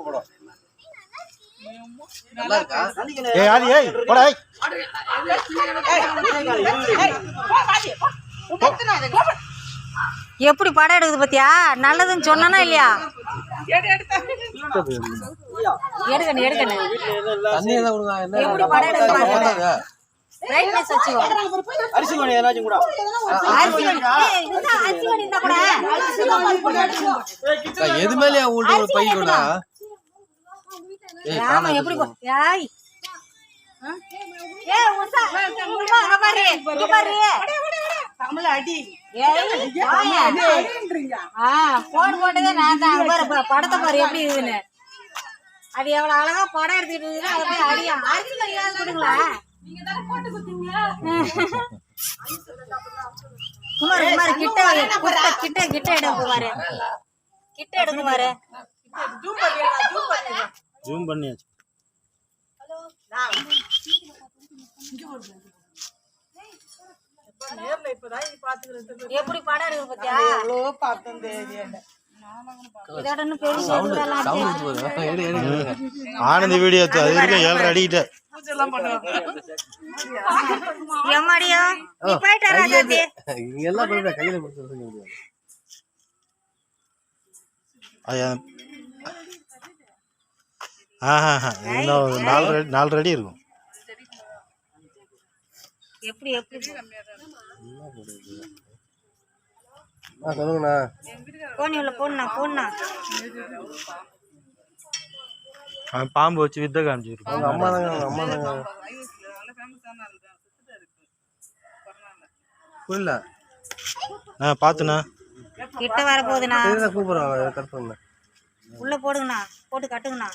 படம் நல்லா இருக்கா? ஏய் ஆதி ஏய் போடா ஏய். எப்படி படம் எடுக்குது பாத்தியா? நல்லதுன்னு சொன்னானா இல்லையா? எடுக்கணும் எடுக்கணும் எப்படி படம் எடுக்க பாருங்க. பார்த்தாங்க பிரைட்னஸ் வச்சுக்கோ அரிசி மணி ஏதாச்சும் கூட. கூட எது மேலே உங்கள்ட்ட ஒரு பை கூட காணாம எப்படி ஏய். இங்க வா, இங்க பாரு. இங்க பாரு. ஏய் வாயா. ஆ போன் போட்டதே நான் தான். அங்க பாரு ப- படத்தை பாரு எப்படி இருக்குன்னு. அது எவ்வளவு அழகா படம் எடுத்துட்டு இருக்குன்னா அதை போய் அடியா. அரிசி மரியாதை கொடுங்களா குமார் குமார் கிட்ட. கிட்ட கிட்ட கிட்ட எடுங்க குமார். கிட்ட எடுங்க குமார். ஜூம் பண்ணியாச்சு. எப்படி படம் பாத்தியா. ஆனந்த் வீடியோ அது வரைக்கும் ஏழரை அடிக்கிட்ட. எல்லாம் கையில கொடுத்து ஆஹா இன்னும் ஒரு நாலு அடி நாலு அடி இருக்கும். எப்படி சொல்லுங்கண்ணா. போனி உள்ள போனா போனா அவன் பாம்பு வச்சு வித்த அவங்க அம்மா தாங்க அவங்க அம்மா தாங்க. புரியல. ஆ பார்த்துண்ணா கிட்ட வர போகுதுண்ணா கூப்பிடுறாங்க கட் உள்ள போடுங்கண்ணா போட்டு கட்டுங்கண்ணா.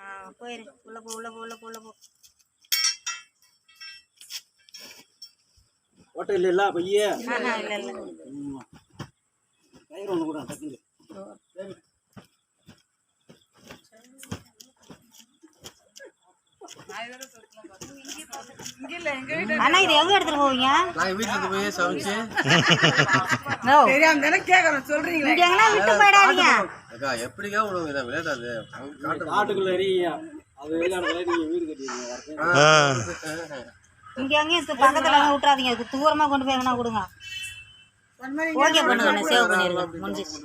ஆ போயிரு. உள்ள போ உள்ள போ உள்ள போ உள்ள போ. ஓட்டை இல்ல இல்ல பையே இல்ல இல்ல. கயிறு ஒண்ணு கூட டக்குனு அண்ணா இது எங்க எடுத்துட்டு போவீங்க? நான் வீட்டுல இருந்து போய் சமைச்சு. நோ இங்க எங்கனா விட்டு போயிடாதீங்க. அக்கா எப்படிக்கா விடுவோம் இதை விளையாடாது காட்டு காட்டுக்குள்ள எறியா அது வெளியாடுல நீங்க வீடு இங்க பக்கத்துல விட்டுறாதீங்க. இது தூரமா கொண்டு போய் எங்கனா கொடுங்க. ஓகே பண்ணுங்க சேவ் பண்ணிருங்க முடிஞ்சிச்சு